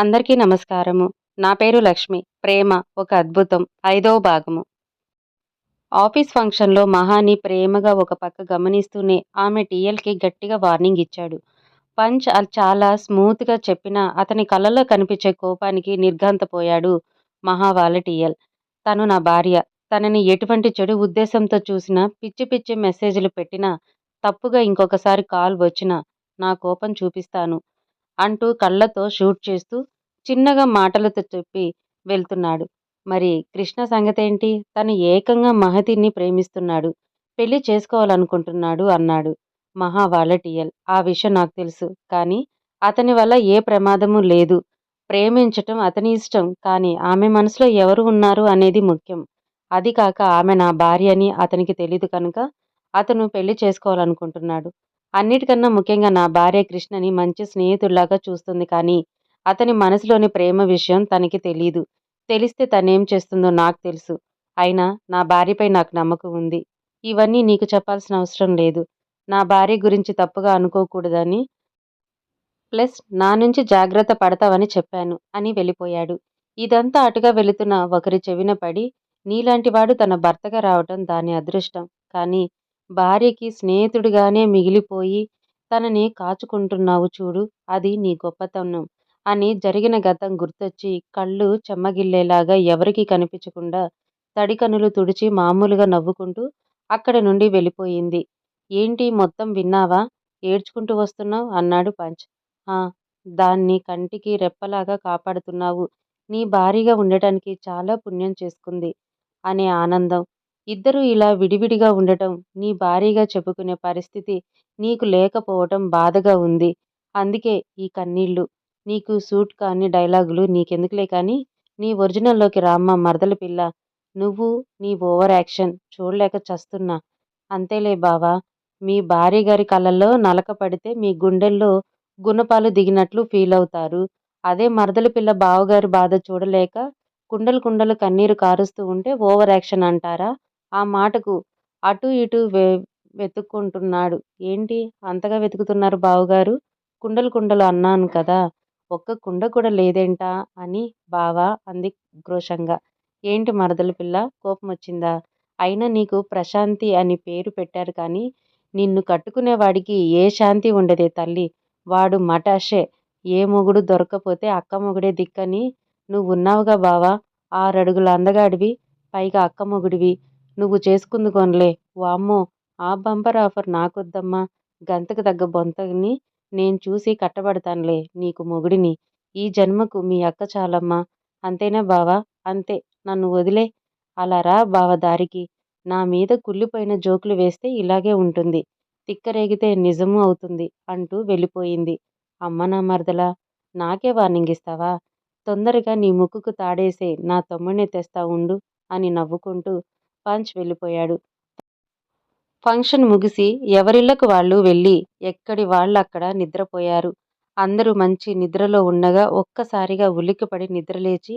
అందరికీ నమస్కారము. నా పేరు లక్ష్మి. ప్రేమ ఒక అద్భుతం. ఐదవ భాగము. ఆఫీస్ ఫంక్షన్లో మహాని ప్రేమగా ఒక పక్క గమనిస్తూనే ఆమె టీఎల్కి గట్టిగా వార్నింగ్ ఇచ్చాడు. పంచ్ చాలా స్మూత్గా చెప్పినా అతని కళ్ళలో కనిపించే కోపానికి నిర్ఘాంతపోయాడు మహా వాళ్ళ టీఎల్. తను నా భార్య. తనని ఎటువంటి చెడు ఉద్దేశంతో చూసినా పిచ్చి పిచ్చి మెసేజ్లు పెట్టినా తప్పుగా ఇంకొకసారి కాల్ వచ్చినా నా కోపం చూపిస్తాను. అంటూ కళ్ళతో షూట్ చేస్తూ చిన్నగా మాటలతో చెప్పి వెళ్తున్నాడు. మరి కృష్ణ సంగతేంటి? తను ఏకంగా మహతిని ప్రేమిస్తున్నాడు. పెళ్ళి చేసుకోవాలనుకుంటున్నాడు అన్నాడు మహా వాలటియల్. ఆ విషయం నాకు తెలుసు. కానీ అతని వల్ల ఏ ప్రమాదము లేదు. ప్రేమించటం అతని ఇష్టం. కానీ ఆమె మనసులో ఎవరు ఉన్నారు అనేది ముఖ్యం. అది కాక ఆమె నా భార్య అని అతనికి తెలియదు కనుక అతను పెళ్ళి చేసుకోవాలనుకుంటున్నాడు. అన్నిటికన్నా ముఖ్యంగా నా భార్య కృష్ణని మంచి స్నేహితుల్లాగా చూస్తుంది కానీ అతని మనసులోని ప్రేమ విషయం తనకి తెలీదు. తెలిస్తే తనేం చేస్తుందో నాకు తెలుసు. అయినా నా భార్యపై నాకు నమ్మకం ఉంది. ఇవన్నీ నీకు చెప్పాల్సిన అవసరం లేదు. నా భార్య గురించి తప్పుగా అనుకోకూడదని ప్లస్ నా నుంచి జాగ్రత్త పడతావని చెప్పాను అని వెళ్ళిపోయాడు. ఇదంతా అటుగా వెళుతున్న ఒకరి చెవిన పడి నీలాంటివాడు తన భర్తగా రావటం దాని అదృష్టం. కానీ భార్యకి స్నేహితుడిగానే మిగిలిపోయి తనని కాచుకుంటున్నావు చూడు అది నీ గొప్పతనం అని జరిగిన గతం గుర్తొచ్చి కళ్ళు చెమ్మగిల్లేలాగా ఎవరికీ కనిపించకుండా తడికనులు తుడిచి మామూలుగా నవ్వుకుంటూ అక్కడి నుండి వెళ్ళిపోయింది. ఏంటి మొత్తం విన్నావా? ఏడ్చుకుంటూ వస్తున్నావు? అన్నాడు పంచ్. దాన్ని కంటికి రెప్పలాగా కాపాడుతున్నావు. నీ భారీగా ఉండటానికి చాలా పుణ్యం చేసుకుంది అనే ఆనందం ఇద్దరూ ఇలా విడివిడిగా ఉండటం నీ భారీగా చెప్పుకునే పరిస్థితి నీకు లేకపోవటం బాధగా ఉంది. అందుకే ఈ కన్నీళ్ళు నీకు సూట్ కాని డైలాగులు నీకెందుకులే కానీ నీ ఒరిజినల్లోకి రామ్మ మరదల పిల్ల. నువ్వు నీ ఓవర్ యాక్షన్ చూడలేక చస్తున్నా. అంతేలే బావా మీ భార్య గారి కళ్ళల్లో నలక పడితే మీ గుండెల్లో గుణపాలు దిగినట్లు ఫీల్ అవుతారు. అదే మరదల పిల్ల బావగారి బాధ చూడలేక కుండలు కుండలు కన్నీరు కారుస్తూ ఉంటే ఓవర్ యాక్షన్ అంటారా? ఆ మాటకు అటు ఇటు వె వెతుక్కుంటున్నాడు. ఏంటి? అంతగా వెతుకుతున్నారు బావగారు? కుండలు కుండలు అన్నాను కదా! ఒక్క కుండ కూడా లేదేంటా? అని బావా అంది క్రోషంగా ఏంటి మరదల పిల్ల? కోపం వచ్చిందా అయినా నీకు ప్రశాంతి అని పేరు పెట్టారు కానీ నిన్ను కట్టుకునేవాడికి ఏ శాంతి ఉండదే తల్లి. వాడు మటాషే. ఏ మొగుడు దొరకపోతే అక్క మొగుడే దిక్కని నువ్వు ఉన్నావుగా బావా! ఆరడుగుల అందగాడివి పైగా అక్క మొగుడివి. నువ్వు చేసుకుంది వామ్మో ఆ బంపర్ ఆఫర్ నాకొద్దమ్మా. గంతకు తగ్గ బొంతని నేను చూసి కట్టబడతానులే నీకు మొగుడిని. ఈ జన్మకు మీ అక్క చాలమ్మా. అంతేనా బావా? అంతే. నన్ను వదిలే. అలా రా బావ దారికి. నా మీద కుళ్ళిపోయిన జోకులు వేస్తే ఇలాగే ఉంటుంది. తిక్కరేగితే నిజము అవుతుంది అంటూ వెళ్ళిపోయింది. అమ్మ నా మరదలా? నాకే వార్నింగ్ ఇస్తావా? తొందరగా నీ ముక్కుకు తాడేసే నా తమ్ముడిని తెస్తా ఉండు అని నవ్వుకుంటూ పంచ్ వెళ్ళిపోయాడు. ఫంక్షన్ ముగిసి ఎవరిళ్ళకు వాళ్ళు వెళ్ళి ఎక్కడి వాళ్ళు అక్కడ నిద్రపోయారు. అందరూ మంచి నిద్రలో ఉండగా ఒక్కసారిగా ఉలిక్కిపడి నిద్రలేచి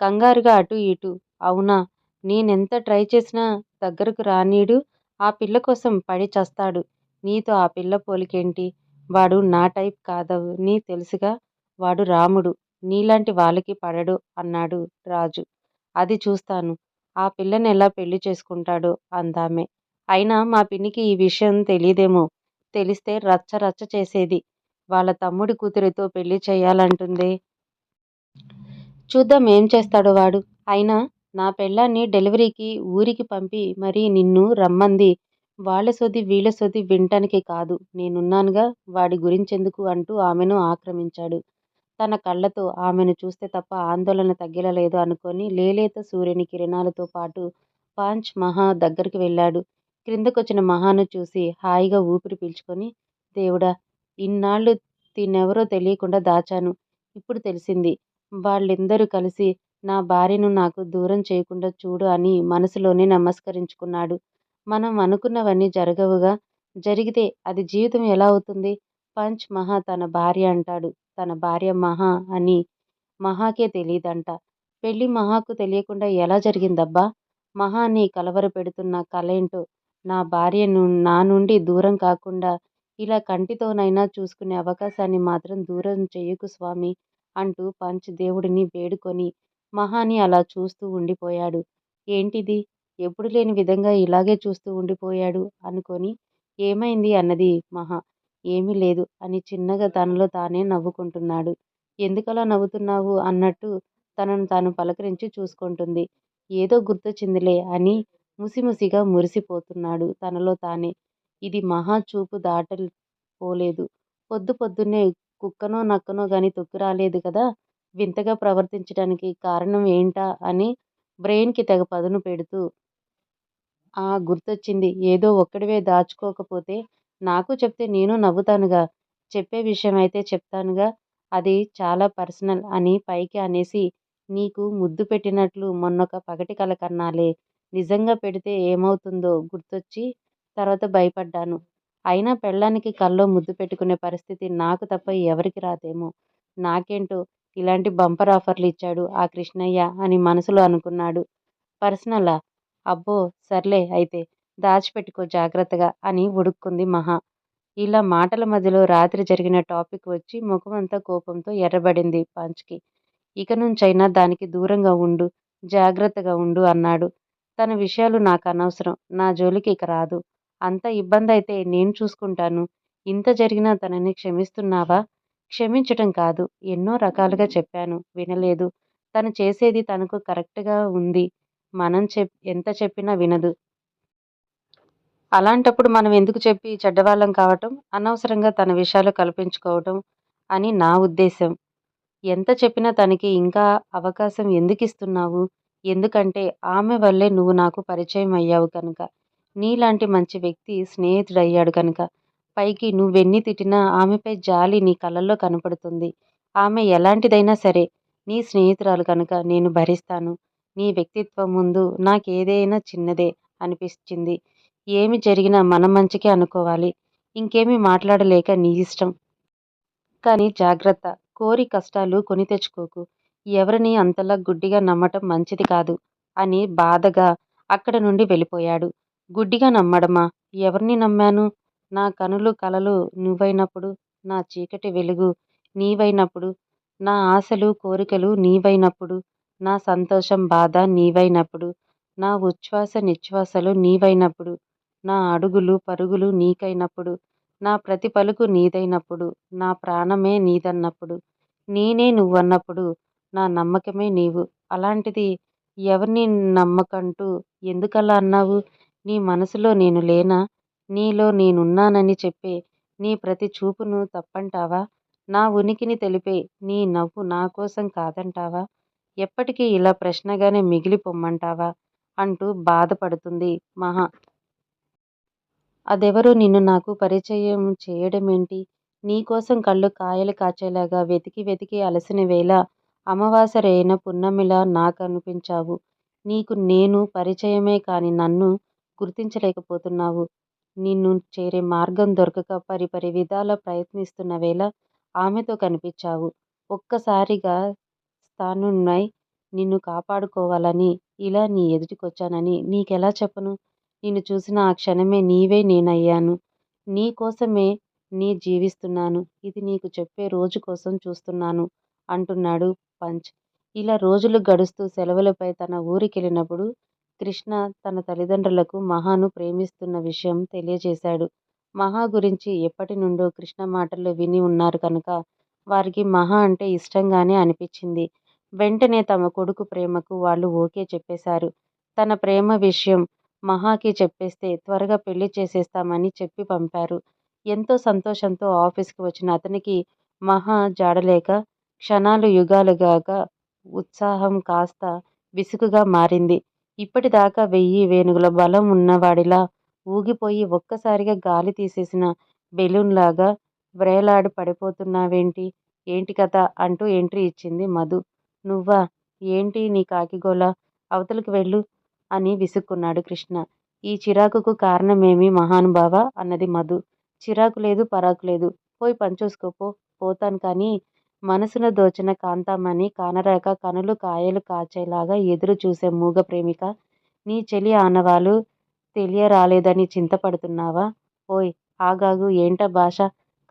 కంగారుగా అటు ఇటు అవునా నేనెంత ట్రై చేసినా దగ్గరకు రానీడు ఆ పిల్ల కోసం పడి చస్తాడు. నీతో ఆ పిల్ల పోలికేంటి? వాడు నా టైప్ కాదని తెలుసుగా వాడు రాముడు నీలాంటి వాళ్ళకి పడడు అన్నాడు రాజు. అది చూస్తాను. ఆ పిల్లని ఎలా పెళ్ళి చేసుకుంటాడో అందామె. అయినా మా పిన్నికి ఈ విషయం తెలియదేమో. తెలిస్తే రచ్చ రచ్చ చేసేది. వాళ్ళ తమ్ముడి కూతురితో పెళ్ళి చేయాలంటుందే. చూద్దాం ఏం చేస్తాడో వాడు. అయినా నా పెళ్ళాన్ని డెలివరీకి ఊరికి పంపి మరీ నిన్ను రమ్మంది. వాళ్ళ సొది వీళ్ళ సొది వినటానికి కాదు. నేనున్నానుగా వాడి గురించెందుకు అంటూ ఆమెను ఆక్రమించాడు. తన కళ్ళతో ఆమెను చూస్తే తప్ప ఆందోళన తగ్గలేదు అనుకొని లేలేత సూర్యుని కిరణాలతో పాటు పాంచ్ మహా దగ్గరికి వెళ్ళాడు. క్రిందకొచ్చిన మహాను చూసి హాయిగా ఊపిరి పీల్చుకొని దేవుడా ఇన్నాళ్ళు తినెవరో తెలియకుండా దాచాను. ఇప్పుడు తెలిసింది. వాళ్ళిద్దరూ కలిసి నా భార్యను నాకు దూరం చేయకుండా చూడు అని మనసులోనే నమస్కరించుకున్నాడు. మనం అనుకున్నవన్నీ జరగవుగా. జరిగితే అది జీవితం ఎలా అవుతుంది? పంచ్ మహా తన భార్య అంటాడు తన భార్య మహా అని మహాకే తెలియదంట పెళ్ళి మహాకు తెలియకుండా ఎలా జరిగిందబ్బా మహాని కలవర పెడుతున్న కలేంటో నా భార్యను నా నుండి దూరం కాకుండా ఇలా కంటితోనైనా చూసుకునే అవకాశాన్ని మాత్రం దూరం చెయ్యకు స్వామి అంటూ పంచ్ దేవుడిని వేడుకొని మహాని అలా చూస్తూ ఉండిపోయాడు. ఏంటిది? ఎప్పుడు లేని విధంగా ఇలాగే చూస్తూ ఉండిపోయాడు అనుకొని ఏమైంది అన్నది మహా. ఏమీ లేదు అని చిన్నగా తనలో తానే నవ్వుకుంటున్నాడు. ఎందుకలా నవ్వుతున్నావు అన్నట్టు తనను తాను పలకరించి చూసుకుంటుంది. ఏదో గుర్తొచ్చిందిలే అని ముసిముసిగా మురిసిపోతున్నాడు తనలో తానే. ఇది మహా చూపు దాటపోలేదు. పొద్దు పొద్దున్నే కుక్కనో నక్కనో గాని తొక్కు రాలేదు కదా! వింతగా ప్రవర్తించటానికి కారణం ఏంటా అని బ్రెయిన్కి తెగ పదును పెడుతూ ఆ గుర్తొచ్చింది. ఏదో ఒక్కడివే దాచుకోకపోతే నాకు చెప్తే నేను నవ్వుతానుగా. చెప్పే విషయం అయితే చెప్తానుగా. అది చాలా పర్సనల్ అని పైకి అనేసి నీకు ముద్దు పెట్టినట్లు మొన్నొక పగటి కల కన్నాలే. నిజంగా పెడితే ఏమవుతుందో గుర్తొచ్చి తర్వాత భయపడ్డాను. అయినా పెళ్ళానికి కల్లో ముద్దు పెట్టుకునే పరిస్థితి నాకు తప్ప ఎవరికి రాదేమో. నాకేంటో ఇలాంటి బంపర్ ఆఫర్లు ఇచ్చాడు ఆ కృష్ణయ్య అని మనసులో అనుకున్నాడు. పర్సనలా? అబ్బో సర్లే అయితే. దాచిపెట్టుకో జాగ్రత్తగా అని ఉడుక్కుంది మహా. ఇలా మాటల మధ్యలో రాత్రి జరిగిన టాపిక్ వచ్చి ముఖమంతా కోపంతో ఎర్రబడింది పంచ్కి ఇక నుంచైనా దానికి దూరంగా ఉండు. జాగ్రత్తగా ఉండు అన్నాడు. తన విషయాలు నాకు అనవసరం నా జోలికి ఇక రాదు. అంత ఇబ్బంది అయితే నేను చూసుకుంటాను. ఇంత జరిగినా తనని క్షమిస్తున్నావా? క్షమించటం కాదు. ఎన్నో రకాలుగా చెప్పాను. వినలేదు. తను చేసేది తనకు కరెక్ట్గా ఉంది. మనం చెప్ ఎంత చెప్పినా వినదు. అలాంటప్పుడు మనం ఎందుకు చెప్పి చెడ్డవాళ్ళం కావటం? అనవసరంగా తన విషయాలు కల్పించుకోవటం అని నా ఉద్దేశం. ఎంత చెప్పినా తనకి ఇంకా అవకాశం ఎందుకు ఇస్తున్నావు ఎందుకంటే ఆమె వల్లే నువ్వు నాకు పరిచయం అయ్యావు కనుక. నీలాంటి మంచి వ్యక్తి స్నేహితుడయ్యాడు కనుక. పైకి నువ్వెన్ని తిట్టినా ఆమెపై జాలి నీ కళ్ళల్లో కనపడుతుంది. ఆమె ఎలాంటిదైనా సరే నీ స్నేహితురాలు కనుక నేను భరిస్తాను. నీ వ్యక్తిత్వం ముందు నాకేదైనా చిన్నదే అనిపించింది. ఏమి జరిగినా మన మంచికే అనుకోవాలి. ఇంకేమీ మాట్లాడలేక నీ ఇష్టం. కానీ జాగ్రత్త. కోరి కష్టాలు కొని తెచ్చుకోకు. ఎవరిని అంతలా గుడ్డిగా నమ్మటం మంచిది కాదు అని బాధగా అక్కడ నుండి వెళ్ళిపోయాడు. గుడ్డిగా నమ్మడమా? ఎవరిని నమ్మాను? నా కనులు కలలు నువ్వైనప్పుడు, నా చీకటి వెలుగు నీవైనప్పుడు, నా ఆశలు కోరికలు నీవైనప్పుడు, నా సంతోషం బాధ నీవైనప్పుడు, నా ఉచ్ఛ్వాస నిశ్వాసలు నీవైనప్పుడు, నా అడుగులు పరుగులు నీకైనప్పుడు, నా ప్రతి పలుకు నీదైనప్పుడు, నా ప్రాణమే నీదన్నప్పుడు, నేనే నువ్వన్నప్పుడు, నా నమ్మకమే నీవు. అలాంటిది ఎవరిని నమ్మకంటూ ఎందుకలా అన్నావు? నీ మనసులో నేను లేనా? నీలో నేనున్నానని చెప్పే నీ ప్రతి చూపును తప్పంటావా? నా ఉనికిని తెలిపే నీ నవ్వు నా కోసం కాదంటావా? ఎప్పటికీ ఇలా ప్రశ్నగానే మిగిలిపొమ్మంటావా? అంటూ బాధపడుతుంది మహా. అదెవరో నిన్ను నాకు పరిచయం చేయడమేంటి? నీకోసం కళ్ళు కాయలు కాచేలాగా వెతికి వెతికి అలసిన వేళ అమావాస్యరైన పున్నమిలా నాకనిపించావు. నీకు నేను పరిచయమే కాని నన్ను గుర్తించలేకపోతున్నావు. నిన్ను చేరే మార్గం దొరకక పరిపరి విధాల ప్రయత్నిస్తున్న వేళ ఆమెతో కనిపించావు. ఒక్కసారిగా స్థానున్నాయి నిన్ను కాపాడుకోవాలని ఇలా నీ ఎదుటికొచ్చానని నీకెలా చెప్పను? నిన్ను చూసిన ఆ క్షణమే నీవే నేనయ్యాను. నీ కోసమే నీ జీవిస్తున్నాను. ఇది నీకు చెప్పే రోజు కోసం చూస్తున్నాను అంటున్నాడు పంచ్. ఇలా రోజులు గడుస్తూ సెలవులపై తన ఊరికెళ్ళినప్పుడు కృష్ణ తన తల్లిదండ్రులకు మహాను ప్రేమిస్తున్న విషయం తెలియజేశాడు. మహా గురించి ఎప్పటి నుండో కృష్ణ మాటల్లో విని ఉన్నారు కనుక వారికి మహా అంటే ఇష్టంగానే అనిపించింది. వెంటనే తమ కొడుకు ప్రేమకు వాళ్ళు ఓకే చెప్పేశారు. తన ప్రేమ విషయం మహాకి చెప్పేస్తే త్వరగా పెళ్ళి చేసేస్తామని చెప్పి పంపారు. ఎంతో సంతోషంతో ఆఫీసుకి వచ్చిన అతనికి మహా జాడలేక క్షణాలు యుగాలుగాక ఉత్సాహం కాస్త విసుగుగా మారింది. ఇప్పటిదాకా వెయ్యి వేణుగుల బలం ఉన్నవాడిలా ఊగిపోయి ఒక్కసారిగా గాలి తీసేసిన బెలూన్ లాగా వ్రేలాడి పడిపోతున్నావేంటి? ఏంటి కథ? అంటూ ఎంట్రీ ఇచ్చింది మధు. నువ్వా? ఏంటి నీ కాకిగోల? అవతలికి వెళ్ళు అని విసుక్కున్నాడు కృష్ణ. ఈ చిరాకుకు కారణమేమి మహానుభావ అన్నది మధు. చిరాకు లేదు పరాకు లేదు. పోయి పనిచూసుకో పోతాను కానీ మనసున దోచిన కాంతామణి కానరాక కనులు కాయలు కాచేలాగా ఎదురు చూసే మూగ ప్రేమిక. నీ చెలి ఆనవాలు తెలియరాలేదని చింతపడుతున్నావా? ఓయ్ ఆగాగు ఏంటా భాష?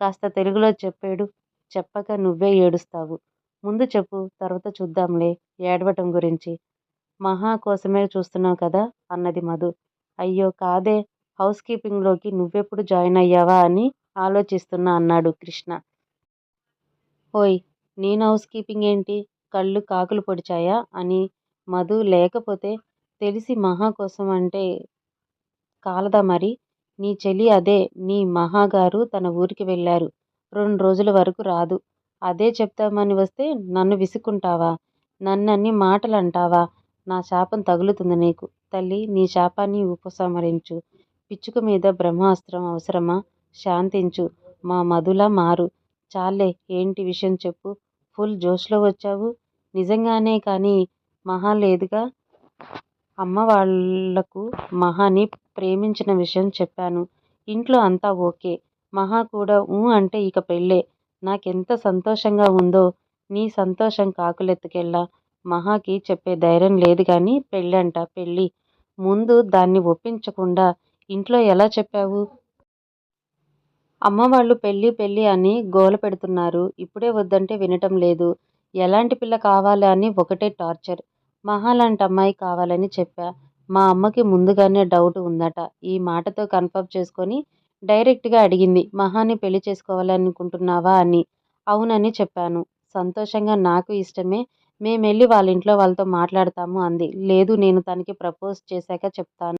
కాస్త తెలుగులో చెప్పేడు. చెప్పక నువ్వే ఏడుస్తావు. ముందు చెప్పు తర్వాత చూద్దాంలే ఏడవటం గురించి. మహా కోసమే చూస్తున్నావు కదా అన్నది మధు. అయ్యో కాదే హౌస్ కీపింగ్లోకి నువ్వెప్పుడు జాయిన్ అయ్యావా అని ఆలోచిస్తున్నా అన్నాడు కృష్ణ. ఓయ్ నేను హౌస్ కీపింగ్ ఏంటి? కళ్ళు కాకులు పొడిచాయా? అని మధు లేకపోతే తెలిసి మహా కోసం అంటే కాలదా మరి? నీ చెలి అదే నీ మహాగారు తన ఊరికి వెళ్ళారు. రెండు రోజుల వరకు రాదు. అదే చెప్దామని వస్తే నన్ను విసుక్కుంటావా? నన్నన్ని మాటలంటావా? నా శాపం తగులుతుంది నీకు. తల్లీ నీ శాపాన్ని ఉపసంహరించు. పిచ్చుక మీద బ్రహ్మాస్త్రం అవసరమా? శాంతించు. మా మధులా మారు. చాల్లే ఏంటి విషయం చెప్పు. ఫుల్ జోష్లో వచ్చావు. నిజంగానే కానీ మహా లేదుగా? అమ్మ వాళ్ళకు మహాని ప్రేమించిన విషయం చెప్పాను. ఇంట్లో అంతా ఓకే. మహా కూడా ఊ అంటే ఇక పెళ్ళే. నాకెంత సంతోషంగా ఉందో. నీ సంతోషం కాకులెత్తుకెళ్ళా మహాకి చెప్పే ధైర్యం లేదు కానీ పెళ్ళంట పెళ్ళి. ముందు దాన్ని ఒప్పించకుండా ఇంట్లో ఎలా చెప్పావు? అమ్మవాళ్ళు పెళ్ళి పెళ్ళి అని గోల పెడుతున్నారు. ఇప్పుడే వద్దంటే వినటం లేదు. ఎలాంటి పిల్ల కావాలి అని ఒకటే టార్చర్. మహాలాంటమ్మాయి అమ్మాయి కావాలని చెప్పా. మా అమ్మకి ముందుగానే డౌట్ ఉందట. ఈ మాటతో కన్ఫర్మ్ చేసుకుని డైరెక్ట్గా అడిగింది మహాని పెళ్ళి చేసుకోవాలనుకుంటున్నావా అని. అవునని చెప్పాను. సంతోషంగా నాకూ ఇష్టమే. మేము వెళ్ళి వాళ్ళ ఇంట్లో వాళ్ళతో మాట్లాడతాము అంది. లేదు నేను తనకి ప్రపోజ్ చేశాక చెప్తాను.